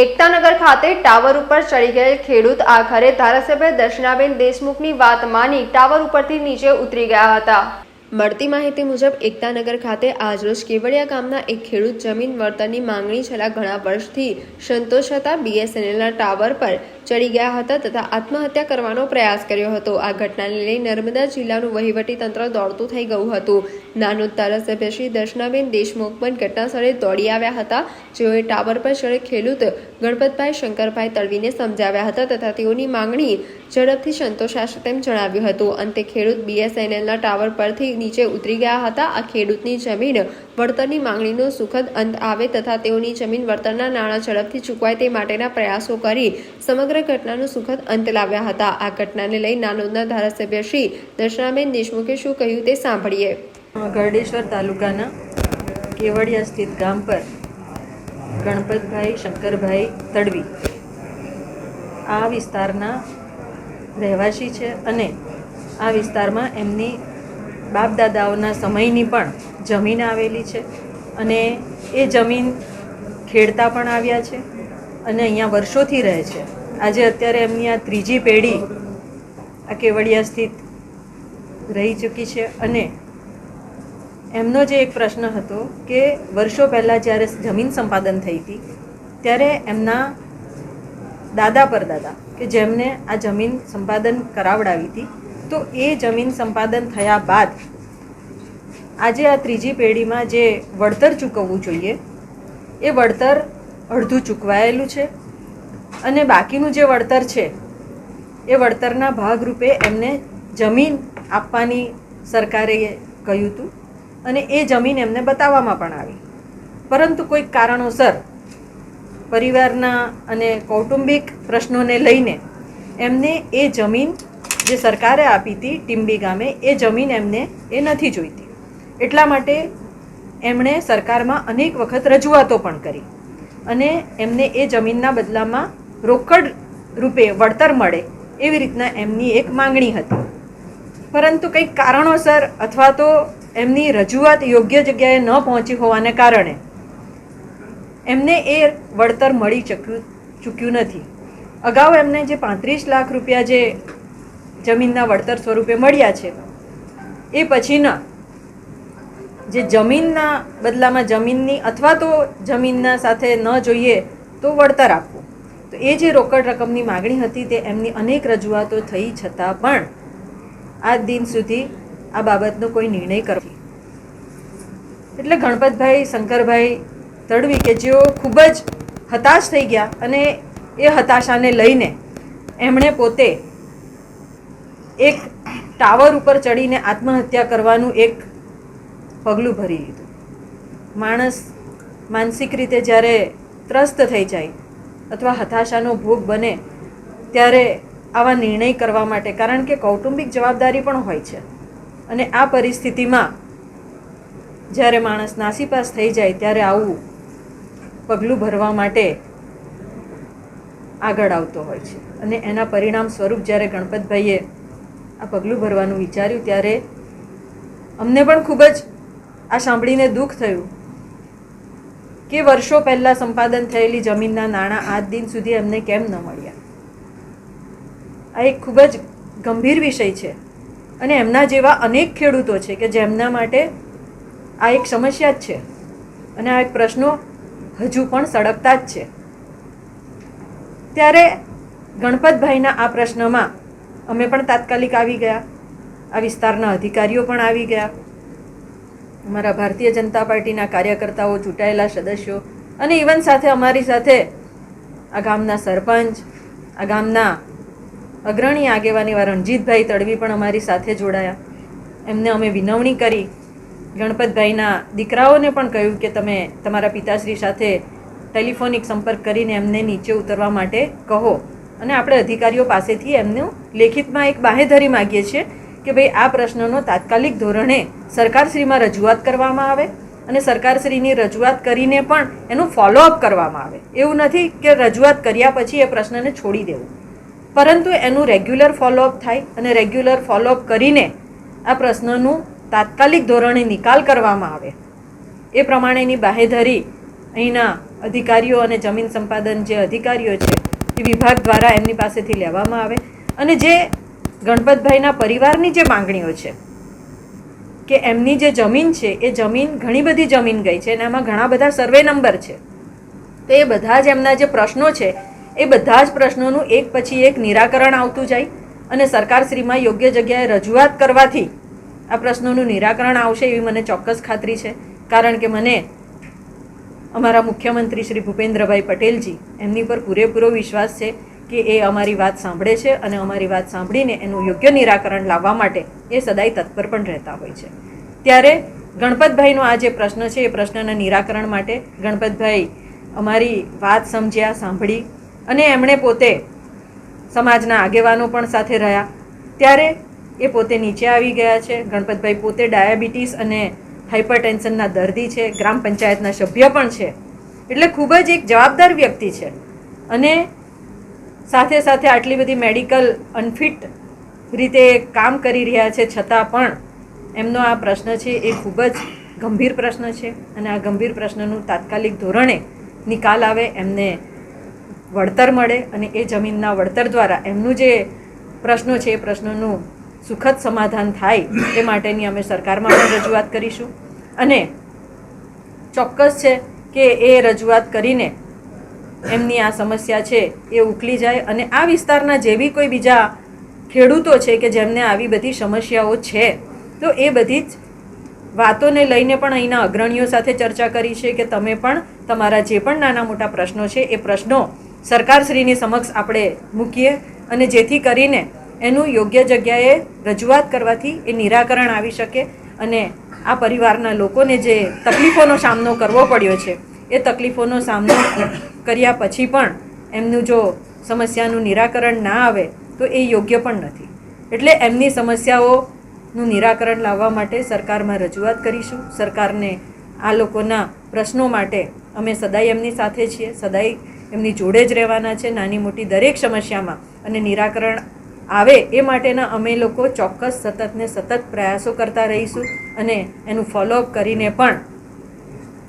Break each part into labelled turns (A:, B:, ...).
A: એકતાનગર ખાતે ટાવર ઉપર ચડી ગયેલ ખેડૂત આખરે ધારાસભ્ય દર્શનાબેન દેશમુખની વાત માની ટાવર ઉપરથી નીચે ઉતરી ગયા હતા. મળતી માહિતી મુજબ, એકતાનગર ખાતે આજરોજ કેવડિયા ગામના એક ખેડૂત જમીન વળતરની માંગણી છેલ્લા ઘણા વર્ષથી સંતોષ હતા. બીએસએનએલના ટાવર પર ચડી ગયા હતા તથા આત્મહત્યા કરવાનો પ્રયાસ કર્યો હતો. આ ઘટનાને લઈ નર્મદા જિલ્લાનું વહીવટી તંત્ર દોડતું થઈ ગયું હતું. નાનોદ ધારાસભ્ય શ્રી દર્શનાબેન દેશમુખ પણ ઘટનાસ્થળે દોડી આવ્યા હતા. જેઓએ ટાવર પર ચડે ખેડૂત ગણપતભાઈ શંકરભાઈ તળવીને સમજાવ્યા હતા તથા તેઓની માંગણી ઝડપથી સંતોષાશે તેમ જણાવ્યું હતું. અંતે ખેડૂત બીએસએનએલના ટાવર પરથી નીચે ઉતરી ગયા હતા. આ ખેડૂતની જમીન વળતરની માંગણીનો સુખદ અંત આવે તથા તેઓની જમીન વળતરના નાણાં ઝડપથી ચૂકવાય તે માટેના પ્રયાસો કરી સમગ્ર ઘટનાનો સુખદ અંત લાવ્યા હતા. આ ઘટનાને લઈ નાનોદના ધારાસભ્ય શ્રી દર્શનાબેન દેશમુખે શું કહ્યું તે સાંભળીએ.
B: ગરડેશ્વર તાલુકાના કેવડિયા સ્થિત ગામ પર ગણપતભાઈ, શંકરભાઈ તડવી આ વિસ્તારના રહેવાસી છે અને આ વિસ્તારમાં એમની બાપ દાદાઓના સમયની પણ જમીન આવેલી છે અને એ જમીન ખેડતા પણ આવ્યા છે અને અહીંયા વર્ષોથી રહે છે. આજે અત્યારે એમની આ ત્રીજી પેઢી આ કેવડિયા સ્થિત રહી ચૂકી છે અને એમનો જે એક પ્રશ્ન હતો કે વર્ષો પહેલાં જ્યારે જમીન સંપાદન થઈ હતી, ત્યારે એમના દાદા પરદાદા કે જેમને આ જમીન સંપાદન કરાવડાવી હતી, તો એ જમીન સંપાદન થયા બાદ આજે આ ત્રીજી પેઢીમાં જે વળતર ચૂકવવું જોઈએ, એ વળતર અડધું ચૂકવાયેલું છે અને બાકીનું જે વળતર છે, એ વળતરના ભાગરૂપે એમને જમીન આપવાની સરકારે કહ્યું હતું. અને એ જમીન એમને બતાવવામાં પણ આવી. પરંતુ કોઈક કારણોસર પરિવારના અને કૌટુંબિક પ્રશ્નોને લઈને એમને એ જમીન જે સરકારે આપી હતી, ટીમ્બી ગામે, એ જમીન એમને એ નથી જોઈતી. એટલા માટે એમણે સરકારમાં અનેક વખત રજૂઆતો પણ કરી. અને એમને એ જમીનના બદલામાં રોકડ રૂપે વળતર મળે એવી રીતના એમની એક માંગણી હતી. પરંતુ કંઈક કારણોસર અથવા તો એમની રજૂઆત યોગ્ય જગ્યાએ ન પહોંચી હોવાને કારણે એમને એ વળતર મળી ચક્યું, ચૂક્યું નથી. અગાઉ એમને જે પાંત્રીસ લાખ રૂપિયા જે જમીનના વળતર સ્વરૂપે મળ્યા છે, એ પછીના જે જમીનના બદલામાં જમીનની અથવા તો જમીનના સાથે ન જોઈએ તો વળતર આપવું. તો એ જે રોકડ રકમની માગણી હતી તે એમની અનેક રજૂઆતો થઈ છતાં પણ આજ દિન સુધી આ બાબતનો કોઈ નિર્ણય કરવો એટલે ગણપતભાઈ, શંકરભાઈ તડવી કે જેઓ ખૂબ જ હતાશ થઈ ગયા અને એ હતાશાને લઈને એમણે પોતે એક ટાવર ઉપર ચડીને આત્મહત્યા કરવાનું એક પગલું ભરી લીધું. માણસ માનસિક રીતે જ્યારે ત્રસ્ત થઈ જાય અથવા હતાશાનો ભોગ બને ત્યારે આવા નિર્ણય કરવા માટે, કારણ કે કૌટુંબિક જવાબદારી પણ હોય છે. અને આ પરિસ્થિતિમાં જ્યારે માણસ નાસીપાસ થઈ જાય, ત્યારે આવું પગલું ભરવા માટે આગળ આવતો હોય છે. અને એના પરિણામ સ્વરૂપ જ્યારે ગણપતભાઈએ આ પગલું ભરવાનું વિચાર્યું, ત્યારે અમને પણ ખૂબ જ આ સાંભળીને દુઃખ થયું કે વર્ષો પહેલાં સંપાદન થયેલી જમીનના નાણાં આજ દિન સુધી એમને કેમ ન મળ્યા? આ એક ખૂબ જ ગંભીર વિષય છે અને એમના જેવા અનેક ખેડૂતો છે કે જેમના માટે આ એક સમસ્યા જ છે અને આ એક પ્રશ્નો હજુ પણ સળગતા જ છે. ત્યારે ગણપતભાઈના આ પ્રશ્નમાં અમે પણ તાત્કાલિક આવી ગયા. આ વિસ્તારના અધિકારીઓ પણ આવી ગયા. અમારા ભારતીય જનતા પાર્ટીના કાર્યકર્તાઓ, ચૂંટાયેલા સદસ્યો અને ઇવન સાથે અમારી સાથે આ ગામના સરપંચ, આ ગામના અગ્રણી આગેવાન એવા રણજીતભાઈ તડવી પણ અમારી સાથે જોડાયા. એમને અમે વિનવણી કરી. ગણપતભાઈના દીકરાઓને પણ કહ્યું કે તમે તમારા પિતાશ્રી સાથે ટેલિફોનિક સંપર્ક કરીને એમને નીચે ઉતરવા માટે કહો. અને આપણે અધિકારીઓ પાસેથી એમનું લેખિતમાં એક બાહેધરી માગીએ છીએ કે ભાઈ, આ પ્રશ્નનો તાત્કાલિક ધોરણે સરકારશ્રીમાં રજૂઆત કરવામાં આવે અને સરકારશ્રીની રજૂઆત કરીને પણ એનું ફોલોઅપ કરવામાં આવે. એવું નથી કે રજૂઆત કર્યા પછી એ પ્રશ્નને છોડી દેવું. પરંતુ એનું રેગ્યુલર ફોલોઅપ થાય અને રેગ્યુલર ફોલોઅપ કરીને આ પ્રશ્નનું તાત્કાલિક ધોરણે નિકાલ કરવામાં આવે. એ પ્રમાણેની બાહેધરી અહીંના અધિકારીઓ અને જમીન સંપાદન જે અધિકારીઓ છે, એ વિભાગ દ્વારા એમની પાસેથી લેવામાં આવે અને જે ગણપતભાઈના પરિવારની જે માંગણીઓ છે કે એમની જે જમીન છે, એ જમીન ઘણી બધી જમીન ગઈ છે અને એમાં ઘણા બધા સર્વે નંબર છે. તો એ બધા જ એમના જે પ્રશ્નો છે એ બધા જ પ્રશ્નોનું એક પછી એક નિરાકરણ આવતું જાય અને સરકારશ્રીમાં યોગ્ય જગ્યાએ રજૂઆત કરવાથી આ પ્રશ્નોનું નિરાકરણ આવશે એવી મને ચોક્કસ ખાતરી છે. કારણ કે મને અમારા મુખ્યમંત્રી શ્રી ભૂપેન્દ્રભાઈ પટેલજી એમની પર પૂરેપૂરો વિશ્વાસ છે કે એ અમારી વાત સાંભળે છે અને અમારી વાત સાંભળીને એનું યોગ્ય નિરાકરણ લાવવા માટે એ સદાય તત્પર પણ રહેતા હોય છે. ત્યારે ગણપતભાઈનો આ જે પ્રશ્ન છે, એ પ્રશ્નના નિરાકરણ માટે ગણપતભાઈ અમારી વાત સમજ્યા, સાંભળી અને એમણે પોતે સમાજના આગેવાનો પણ સાથે રહ્યા. ત્યારે એ પોતે નીચે આવી ગયા છે. ગણપતભાઈ પોતે ડાયાબિટીસ અને હાઇપરટેન્શનના દર્દી છે. ગ્રામ પંચાયતના સભ્ય પણ છે. એટલે ખૂબ જ એક જવાબદાર વ્યક્તિ છે. અને સાથે સાથે આટલી બધી મેડિકલ અનફિટ રીતે કામ કરી રહ્યા છે. છતાં પણ એમનો આ પ્રશ્ન છે એ ખૂબ જ ગંભીર પ્રશ્ન છે. અને આ ગંભીર પ્રશ્નનું તાત્કાલિક ધોરણે નિકાલ આવે એમને વળતર મળે અને એ જમીનના વળતર દ્વારા એમનું જે પ્રશ્નો છે, એ પ્રશ્નોનું સુખદ સમાધાન થાય, એ માટેની અમે સરકારમાં પણ રજૂઆત કરીશું. અને ચોક્કસ છે કે એ રજૂઆત કરીને એમની આ સમસ્યા છે એ ઉકલી જાય અને આ વિસ્તારના જે બી કોઈ બીજા ખેડૂતો છે કે જેમને આવી બધી સમસ્યાઓ છે, તો એ બધી જ વાતોને લઈને પણ અહીંના અગ્રણીઓ સાથે ચર્ચા કરી છે કે તમે પણ તમારા જે પણ નાના મોટા પ્રશ્નો છે, એ પ્રશ્નો સરકારશ્રીની સમક્ષ આપણે મૂકીએ અને જેથી કરીને એનું યોગ્ય જગ્યાએ રજૂઆત કરવાથી એ નિરાકરણ આવી શકે અને આ પરિવારના લોકોને જે તકલીફોનો સામનો કરવો પડ્યો છે, એ તકલીફોનો સામનો કર્યા પછી પણ એમનું જો સમસ્યાનું નિરાકરણ ના આવે, તો એ યોગ્ય પણ નથી. એટલે એમની સમસ્યાઓનું નિરાકરણ લાવવા માટે સરકારમાં રજૂઆત કરીશું. સરકારને આ લોકોના પ્રશ્નો માટે અમે સદાય એમની સાથે છીએ. સદાય એમની જોડે જ રહેવાના છે નાની મોટી દરેક સમસ્યામાં. અને નિરાકરણ આવે એ માટેના અમે લોકો ચોક્કસ સતત ને સતત પ્રયાસો કરતા રહીશું અને એનું ફોલોઅપ કરીને પણ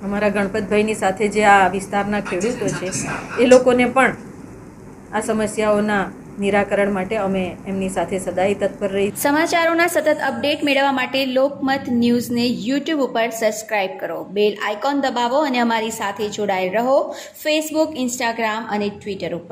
B: અમારા ગણપતભાઈની સાથે જે આ વિસ્તારના ખેડૂતો છે, એ લોકોને પણ આ સમસ્યાઓના નિરાકરણ માટે અમે એમની સાથે સદાય તત્પર રહી.
C: સમાચારોના સતત અપડેટ મેળવવા માટે લોકમત ન્યૂઝને યુટ્યુબ ઉપર સબસ્ક્રાઇબ કરો. બેલ આઇકોન દબાવો અને અમારી સાથે જોડાયેલ રહો. ફેસબુક ઇન્સ્ટાગ્રામ અને ટ્વિટર ઉપર.